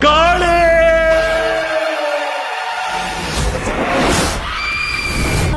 காளே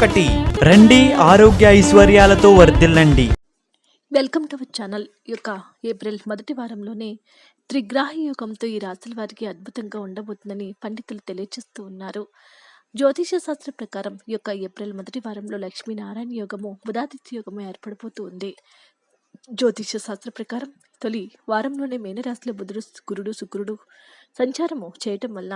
ఒకటి. రండి ఆరోగ్య ఐశ్వర్యాలతో వర్ధిల్లండి. Welcome to our channel. యొక్క ఏప్రిల్ మొదటి వారంలోనే త్రిగ్రాహి యోగంతో ఈ రాశుల వారికి అద్భుతంగా ఉండబోతుందని పండితులు తెలియజేస్తూ ఉన్నారు. జ్యోతిష శాస్త్ర ప్రకారం యొక్క ఏప్రిల్ మొదటి వారంలో లక్ష్మీనారాయణ యోగము బుధాదిత్య యోగము ఏర్పడిపోతూ ఉంది. జ్యోతిష శాస్త్ర ప్రకారం తొలి వారంలోనే మేనరాశిలో బుధుడు గురుడు శుక్రుడు సంచారము చేయటం వల్ల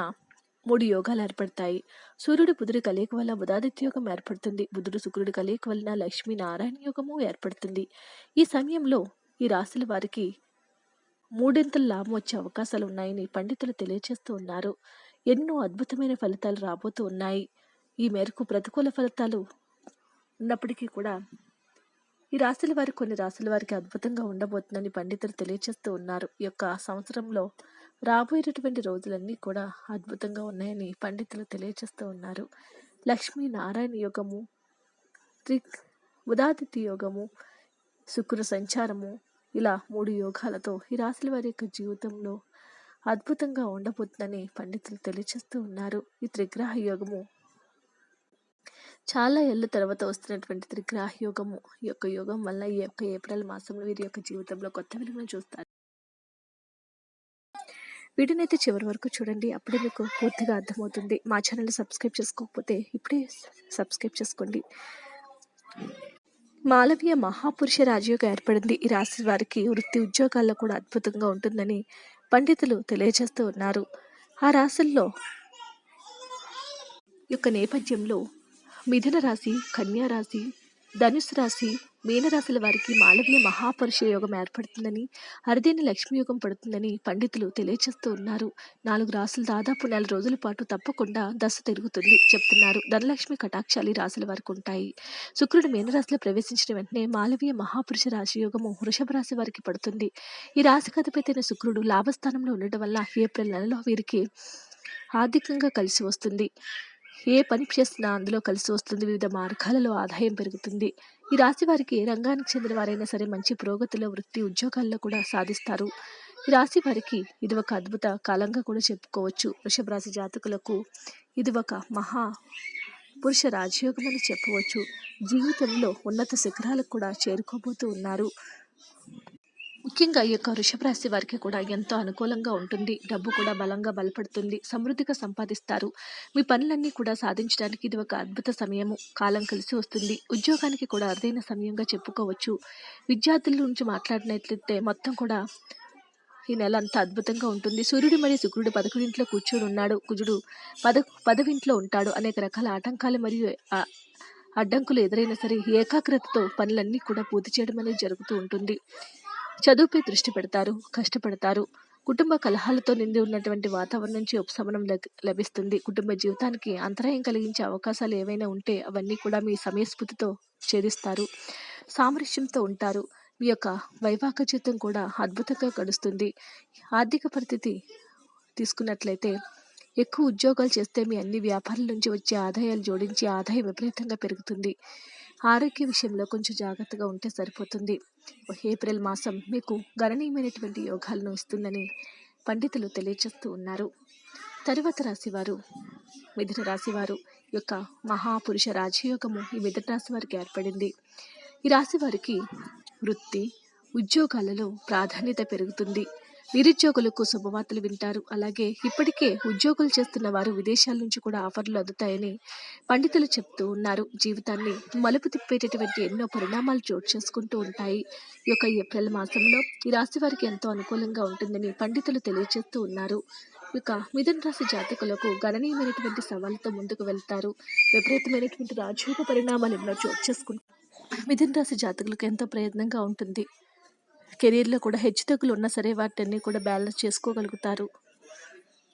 మూడు యోగాలు ఏర్పడతాయి. సూర్యుడు బుధుడి కలయిక వల్ల బుధాదిత్య యోగం ఏర్పడుతుంది. బుధుడు శుక్రుడి కలయిక వలన లక్ష్మీ నారాయణ యోగము ఏర్పడుతుంది. ఈ సమయంలో ఈ రాశుల వారికి మూడింతల లాభం వచ్చే అవకాశాలు ఉన్నాయని పండితులు తెలియజేస్తూ ఉన్నారు. ఎన్నో అద్భుతమైన ఫలితాలు రాబోతూ ఉన్నాయి. ఈ మేరకు ప్రతికూల ఫలితాలు ఉన్నప్పటికీ కూడా ఈ రాశుల వారి కొన్ని రాశుల వారికి అద్భుతంగా ఉండబోతుందని పండితులు తెలియజేస్తూ ఉన్నారు. ఈ యొక్క సంవత్సరంలో రాబోయేటటువంటి రోజులన్నీ కూడా అద్భుతంగా ఉన్నాయని పండితులు తెలియజేస్తూ ఉన్నారు. లక్ష్మీ నారాయణ యోగము త్రి ఉదాదిత్య యోగము శుక్ర సంచారము ఇలా మూడు యోగాలతో ఈ రాశుల వారి యొక్క జీవితంలో అద్భుతంగా ఉండబోతుందని పండితులు తెలియజేస్తూ ఉన్నారు. ఈ త్రిగ్రహ యోగము చాలా ఏళ్ళ తర్వాత వస్తున్నటువంటి త్రిగ్రాహ యోగము ఈ యొక్క యోగం వల్ల ఈ యొక్క ఏప్రిల్ మాసంలో వీరి యొక్క జీవితంలో కొత్త వెలుగును చూస్తారు. వీడినైతే చివరి వరకు చూడండి. అప్పుడే మీకు పూర్తిగా అర్థమవుతుంది. మా ఛానల్ సబ్స్క్రైబ్ చేసుకోకపోతే ఇప్పుడే సబ్స్క్రైబ్ చేసుకోండి. మాలవీయ మహాపురుష రాజయోగం ఏర్పడింది. ఈ రాశి వారికి వృత్తి ఉద్యోగాల్లో కూడా అద్భుతంగా ఉంటుందని పండితులు తెలియజేస్తూ ఉన్నారు. ఆ రాశుల్లో యొక్క నేపథ్యంలో మిథున రాశి కన్యా రాశి ధనుసు రాశి మీనరాశుల వారికి మాలవీయ మహాపురుష యోగం ఏర్పడుతుందని అరుదైన లక్ష్మీ యోగం పడుతుందని పండితులు తెలియజేస్తూ ఉన్నారు. నాలుగు రాసులు దాదాపు నెల రోజుల పాటు తప్పకుండా దశ తిరుగుతుంది చెప్తున్నారు. ధనలక్ష్మి కటాక్షాలు రాశుల వారికి ఉంటాయి. శుక్రుడు మీనరాశిలో ప్రవేశించిన వెంటనే మాలవీయ మహాపురుష రాశి యోగము వృషభ రాశి వారికి పడుతుంది. ఈ రాశికి అధిపతైన శుక్రుడు లాభస్థానంలో ఉండటం వల్ల ఏప్రిల్ నెలలో వీరికి ఆర్థికంగా కలిసి వస్తుంది. ఏ పని చేసినా అందులో కలిసి వస్తుంది వివిధ మార్గాలలో ఆదాయం పెరుగుతుంది. ఈ రాశి వారికి ఏ రంగానికి చెందిన వారైనా సరే మంచి పురోగతిలో వృత్తి ఉద్యోగాల్లో కూడా సాధిస్తారు. ఈ రాశి వారికి ఇది ఒక అద్భుత కాలంగా కూడా చెప్పుకోవచ్చు. వృషభ రాశి జాతకులకు ఇది ఒక మహా పురుష రాజయోగం అని చెప్పవచ్చు. జీవితంలో ఉన్నత శిఖరాలకు కూడా చేరుకోబోతూ ఉన్నారు. ముఖ్యంగా ఈ యొక్క వృషభ రాశి వారికి కూడా ఎంతో అనుకూలంగా ఉంటుంది. డబ్బు కూడా బలంగా బలపడుతుంది. సమృద్ధిగా సంపాదిస్తారు. మీ పనులన్నీ కూడా సాధించడానికి ఇది ఒక అద్భుత సమయము. కాలం కలిసి వస్తుంది. ఉద్యోగానికి కూడా అరుదైన సమయంగా చెప్పుకోవచ్చు. విద్యార్థుల నుంచి మాట్లాడినట్లయితే మొత్తం కూడా ఈ నెల అంతా అద్భుతంగా ఉంటుంది. సూర్యుడు మరియు శుక్రుడు పదకొండింట్లో కూర్చొని ఉన్నాడు. కుజుడు పద పదవింట్లో ఉంటాడు. అనేక రకాల ఆటంకాలు మరియు అడ్డంకులు ఎదురైనా సరే ఏకాగ్రతతో పనులన్నీ కూడా పూర్తి చేయడం అనేది జరుగుతూ ఉంటుంది. చదువుపై దృష్టి పెడతారు కష్టపడతారు. కుటుంబ కలహాలతో నిండి ఉన్నటువంటి వాతావరణం నుంచి ఉపశమనం లభిస్తుంది. కుటుంబ జీవితానికి అంతరాయం కలిగించే అవకాశాలు ఏవైనా ఉంటే అవన్నీ కూడా మీ సమయస్ఫూర్తితో ఛేదిస్తారు. సామరస్యంతో ఉంటారు. మీ యొక్క వైవాహిక జీవితం కూడా అద్భుతంగా గడుస్తుంది. ఆర్థిక పరిస్థితి తీసుకున్నట్లయితే ఎక్కువ ఉద్యోగాలు చేస్తే మీ అన్ని వ్యాపారాల నుంచి వచ్చే ఆదాయాలు జోడించి ఆదాయం విపరీతంగా పెరుగుతుంది. ఆరోగ్య విషయంలో కొంచెం జాగ్రత్తగా ఉంటే సరిపోతుంది. ఏప్రిల్ మాసం మీకు గణనీయమైనటువంటి యోగాలను ఇస్తుందని పండితులు తెలియజేస్తూ ఉన్నారు. తరువాత రాశివారు మిథున రాశివారు యొక్క మహాపురుష రాజయోగము ఈ మిథున రాశి వారికి ఏర్పడింది. ఈ రాశి వారికి వృత్తి ఉద్యోగాలలో ప్రాధాన్యత పెరుగుతుంది. నిరుద్యోగులకు శుభవార్తలు వింటారు. అలాగే ఇప్పటికే ఉద్యోగులు చేస్తున్న వారు విదేశాల నుంచి కూడా ఆఫర్లు అందుతాయని పండితులు చెప్తూ ఉన్నారు. జీవితాన్ని మలుపు తిప్పేటటువంటి ఎన్నో పరిణామాలు చోటు చేసుకుంటూ ఉంటాయి. ఈ యొక్క ఏప్రిల్ మాసంలో ఈ రాశి వారికి ఎంతో అనుకూలంగా ఉంటుందని పండితులు తెలియజేస్తూ ఉన్నారు. ఇక మిథున రాశి జాతకులకు గణనీయమైనటువంటి సవాళ్ళతో ముందుకు వెళ్తారు. విపరీతమైనటువంటి రాజయోగ పరిణామాలు ఎన్నో చోటు చేసుకుంటారు మిథున రాశి జాతకులకు ఎంతో ప్రయత్నంగా ఉంటుంది. కెరీర్లో కూడా హెచ్చుతగ్గులు ఉన్నా సరే వాటన్ని కూడా బ్యాలెన్స్ చేసుకోగలుగుతారు.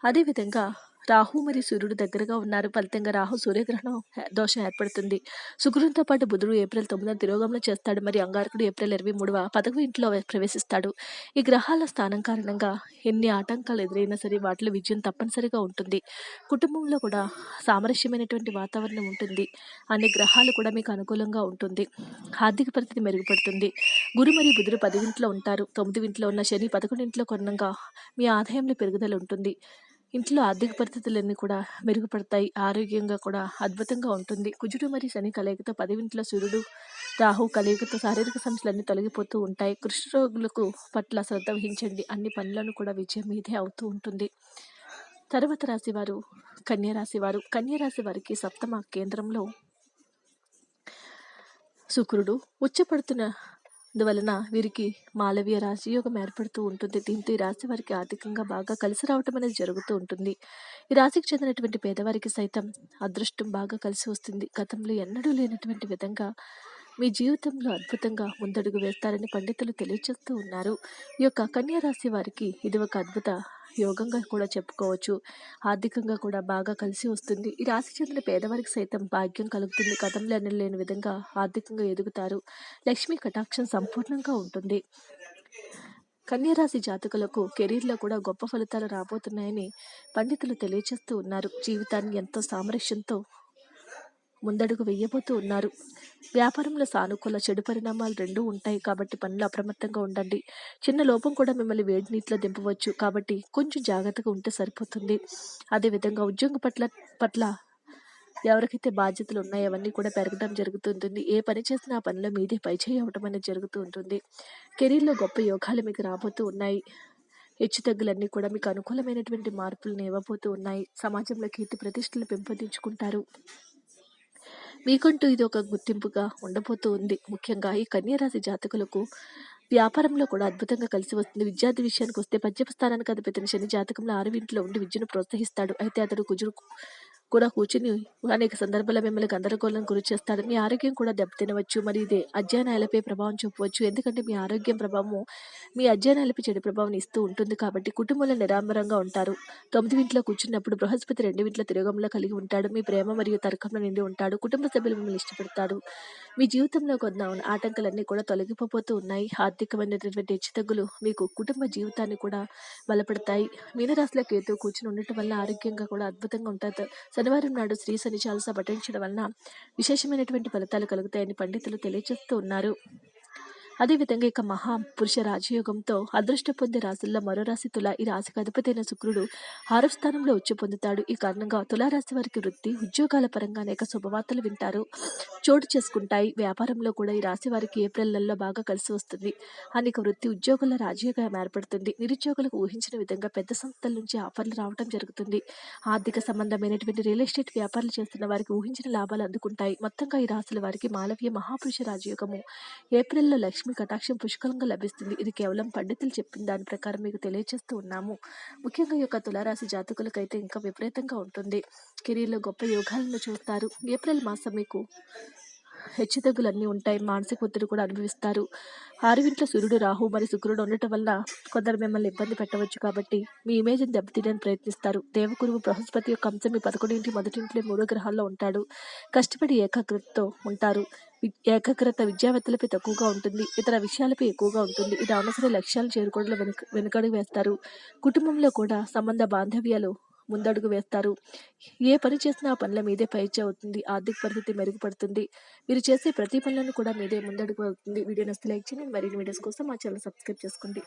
అదేవిధంగా రాహు మరియు సూర్యుడు దగ్గరగా ఉన్నారు. ఫలితంగా రాహు సూర్యగ్రహణం దోషం ఏర్పడుతుంది. శుక్రునితో పాటు బుధుడు ఏప్రిల్ తొమ్మిదిన తిరోగమనం చేస్తాడు. మరియు అంగారకుడు ఏప్రిల్ ఇరవై మూడవ పదవి ఇంట్లో ప్రవేశిస్తాడు. ఈ గ్రహాల స్థానం కారణంగా ఎన్ని ఆటంకాలు ఎదురైనా సరే వాటిలో విజయం తప్పనిసరిగా ఉంటుంది. కుటుంబంలో కూడా సామరస్యమైనటువంటి వాతావరణం ఉంటుంది. అన్ని గ్రహాలు కూడా మీకు అనుకూలంగా ఉంటుంది. ఆర్థిక పరిస్థితి మెరుగుపడుతుంది. గురు మరియు బుధుడు పదివింట్లో ఉంటారు. తొమ్మిది ఇంట్లో ఉన్న శని పదకొండింట్లో కొన్నంగా మీ ఆదాయంలో పెరుగుదల ఉంటుంది. ఇంట్లో ఆర్థిక పరిస్థితులన్నీ కూడా మెరుగుపడతాయి. ఆరోగ్యంగా కూడా అద్భుతంగా ఉంటుంది. కుజుడు మరియు శని కలయికతో పదివింట్లో సూర్యుడు రాహు కలయికతో శారీరక సమస్యలన్నీ తొలగిపోతూ ఉంటాయి. కృష్ణ రోగులకు పట్ల శ్రద్ధ వహించండి. అన్ని పనులను కూడా విజయం మీదే అవుతూ ఉంటుంది. తర్వాత రాశి వారు కన్యరాశి వారు కన్యా రాశి వారికి సప్తమ కేంద్రంలో శుక్రుడు. ఉచ్చపడుతున్న అందువలన వీరికి మాలవీయ రాశియోగం ఏర్పడుతూ ఉంటుంది. దీంతో ఈ రాశి వారికి ఆర్థికంగా బాగా కలిసి రావటం అనేది జరుగుతూ ఉంటుంది. ఈ రాశికి చెందినటువంటి పేదవారికి సైతం అదృష్టం బాగా కలిసి వస్తుంది. గతంలో ఎన్నడూ లేనటువంటి విధంగా మీ జీవితంలో అద్భుతంగా ముందడుగు వేస్తారని పండితులు తెలియజేస్తూ ఉన్నారు. ఈ యొక్క కన్యా రాశి వారికి ఇది ఒక అద్భుత యోగంగా కూడా చెప్పుకోవచ్చు. ఆర్థికంగా కూడా బాగా కలిసి వస్తుంది. ఈ రాశి చెందిన పేదవారికి సైతం భాగ్యం కలుగుతుంది. గతంలో ఎన్నడూ లేని విధంగా ఆర్థికంగా ఎదుగుతారు. లక్ష్మీ కటాక్షం సంపూర్ణంగా ఉంటుంది. కన్యరాశి జాతకులకు కెరీర్లో కూడా గొప్ప ఫలితాలు రాబోతున్నాయని పండితులు తెలియజేస్తూ ఉన్నారు. జీవితాన్ని ఎంతో సామరస్యంతో ముందడుగు వేయబోతూ ఉన్నారు. వ్యాపారంలో సానుకూల చెడు పరిణామాలు రెండూ ఉంటాయి కాబట్టి పనులు అప్రమత్తంగా ఉండండి. చిన్న లోపం కూడా మిమ్మల్ని వేడి నీటిలో దింపవచ్చు కాబట్టి కొంచెం జాగ్రత్తగా ఉంటే సరిపోతుంది. అదేవిధంగా ఉద్యోగం పట్ల పట్ల ఎవరికైతే బాధ్యతలు ఉన్నాయో అవన్నీ కూడా పెరగడం జరుగుతుంటుంది. ఏ పని చేసినా ఆ పనిలో మీదే పై చేయవటం అనేది జరుగుతూ ఉంటుంది. కెరీర్లో గొప్ప యోగాలు మీకు రాబోతూ ఉన్నాయి. హెచ్చు తగ్గులన్నీ కూడా మీకు అనుకూలమైనటువంటి మార్పులను ఇవ్వబోతూ ఉన్నాయి. సమాజంలో కీర్తి ప్రతిష్టలు పెంపొందించుకుంటారు. మీకంటూ ఇది ఒక గుర్తింపుగా ఉండబోతూ ఉంది. ముఖ్యంగా ఈ కన్యరాశి జాతకులకు వ్యాపారంలో కూడా అద్భుతంగా కలిసి వస్తుంది. విద్యార్థి విషయానికి వస్తే పద్యప స్థానానికి అధిపతిని శని జాతకంలో ఆరు ఇంట్లో ఉండి విద్యను ప్రోత్సహిస్తాడు. అయితే అతడు కుజుడు కూడా కూర్చుని అనేక సందర్భాల్లో మిమ్మల్ని గందరగోళం గురి చేస్తాడు మీ ఆరోగ్యం కూడా దెబ్బతినవచ్చు. మరి ఇది అధ్యయనాలపై ప్రభావం చూపవచ్చు. ఎందుకంటే మీ ఆరోగ్యం ప్రభావము మీ అధ్యయనాలపై చెడు ప్రభావం ఇస్తూ ఉంటుంది కాబట్టి కుటుంబంలో నిరాంబరంగా ఉంటారు. తొమ్మిది ఇంట్లో కూర్చున్నప్పుడు బృహస్పతి రెండు ఇంట్లో తిరగంలో కలిగి ఉంటాడు. మీ ప్రేమ మరియు తర్కంలో నిండి ఉంటాడు. కుటుంబ సభ్యులు మిమ్మల్ని ఇష్టపడతారు. మీ జీవితంలో కొన్న ఆటంకాలన్నీ కూడా తొలగిపోతూ ఉన్నాయి. ఆర్థికమైనటువంటి హెచ్చుతగ్గులు మీకు కుటుంబ జీవితాన్ని కూడా బలపడతాయి. మీనరాశిలో కేతు కూర్చుని ఉండటం వల్ల ఆరోగ్యంగా కూడా అద్భుతంగా ఉంటుంది శనివారం నాడు శ్రీ శని చాలస పఠించడం వలన విశేషమైనటువంటి ఫలితాలు కలుగుతాయని పండితులు తెలియజేస్తూ ఉన్నారు. అదేవిధంగా ఇక మహా పురుష రాజయోగంతో అదృష్ట పొందే రాశుల్లో మరో రాశి తుల ఈ రాశికి అధిపతి అయిన శుక్రుడు ఆరో స్థానంలో వచ్చి పొందుతాడు. ఈ కారణంగా తులారాశి వారికి వృత్తి ఉద్యోగాల పరంగా అనేక శుభవార్తలు వింటారు. చోటు చేసుకుంటాయి. వ్యాపారంలో కూడా ఈ రాశి వారికి ఏప్రిల్ నెలలో బాగా కలిసి వస్తుంది. అనేక వృత్తి ఉద్యోగుల రాజయోగం ఏర్పడుతుంది. నిరుద్యోగులకు ఊహించిన విధంగా పెద్ద సంస్థల నుంచి ఆఫర్లు రావడం జరుగుతుంది. ఆర్థిక సంబంధమైనటువంటి రియల్ ఎస్టేట్ వ్యాపారాలు చేస్తున్న వారికి ఊహించిన లాభాలు అందుకుంటాయి. మొత్తంగా ఈ రాశుల వారికి మాలవ్య మహాపురుష రాజయోగము ఏప్రిల్లో లక్ష్మి కటాక్షం పుష్కలంగా లభిస్తుంది. ఇది కేవలం పండితులు చెప్పిన దాని ప్రకారం మీకు తెలియజేస్తూ ఉన్నాము. ముఖ్యంగా ఈ యొక్క తులారాశి జాతకులకైతే ఇంకా విపరీతంగా ఉంటుంది. కెరీర్లో గొప్ప యోగాలను చూస్తారు. ఏప్రిల్ మాసం మీకు హెచ్చుతగ్గులన్నీ ఉంటాయి. మానసిక ఒత్తిడి కూడా అనుభవిస్తారు. ఆరువింట్లో సూర్యుడు రాహు మరియు శుక్రుడు ఉండటం వల్ల కొందరు మిమ్మల్ని ఇబ్బంది పెట్టవచ్చు కాబట్టి మీ ఇమేజ్ని దెబ్బతీయడానికి ప్రయత్నిస్తారు. దేవగురువు బృహస్పతి యొక్క అంశం మీ పదకొండింటి మొదటింట్లో మూడో గ్రహాల్లో ఉంటాడు. కష్టపడి ఏకాగ్రతతో ఉంటారు. ఏకాగ్రత విద్యావేత్తలపై తక్కువగా ఉంటుంది. ఇతర విషయాలపై ఎక్కువగా ఉంటుంది. ఇది అనవసర లక్ష్యాలు చేరుకోవడంలో వెనుక వెనుకడుగు వేస్తారు. కుటుంబంలో కూడా సంబంధ బాంధవ్యాలు ముందడుగు వేస్తారు. ఏ పని చేసినా ఆ పనుల మీదే పైచే అవుతుంది. ఆర్థిక పరిస్థితి మెరుగుపడుతుంది. మీరు చేసే ప్రతి పనులను కూడా మీదే ముందడుగు అవుతుంది వీడియో నచ్చితే లైక్ చేయండి. మరిన్ని వీడియోస్ కోసం మా ఛానల్ సబ్స్క్రైబ్ చేసుకోండి.